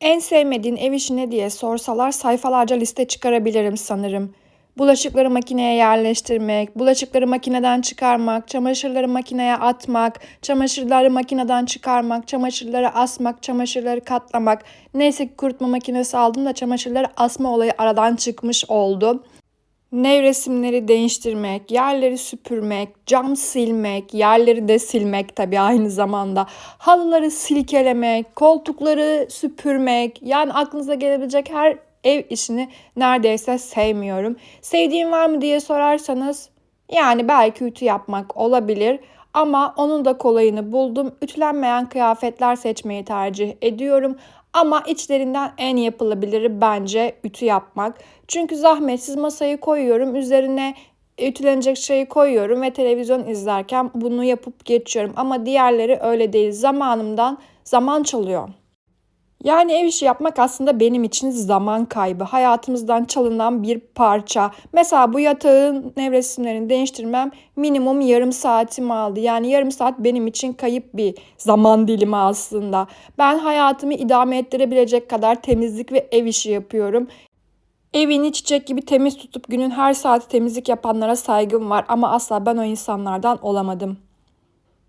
En sevmediğin ev işi ne diye sorsalar sayfalarca liste çıkarabilirim sanırım. Bulaşıkları makineye yerleştirmek, bulaşıkları makineden çıkarmak, çamaşırları makineye atmak, çamaşırları makineden çıkarmak, çamaşırları asmak, çamaşırları katlamak. Neyse ki kurutma makinesi aldım da çamaşırları asma olayı aradan çıkmış oldu. Nevresimleri değiştirmek, yerleri süpürmek, cam silmek, yerleri de silmek tabii aynı zamanda. Halıları silkelemek, koltukları süpürmek. Yani aklınıza gelebilecek her ev işini neredeyse sevmiyorum. Sevdiğim var mı diye sorarsanız yani belki ütü yapmak olabilir ama onun da kolayını buldum. Ütülenmeyen kıyafetler seçmeyi tercih ediyorum. Ama içlerinden en yapılabiliri bence ütü yapmak. Çünkü zahmetsiz masayı koyuyorum. Üzerine ütülenecek şeyi koyuyorum ve televizyon izlerken bunu yapıp geçiyorum. Ama diğerleri öyle değil. Zamanımdan zaman çalıyor. Yani ev işi yapmak aslında benim için zaman kaybı. Hayatımızdan çalınan bir parça. Mesela bu yatağın nevresimlerini değiştirmem minimum yarım saatimi aldı. Yani yarım saat benim için kayıp bir zaman dilimi aslında. Ben hayatımı idame ettirebilecek kadar temizlik ve ev işi yapıyorum. Evini çiçek gibi temiz tutup günün her saati temizlik yapanlara saygım var ama asla ben o insanlardan olamadım.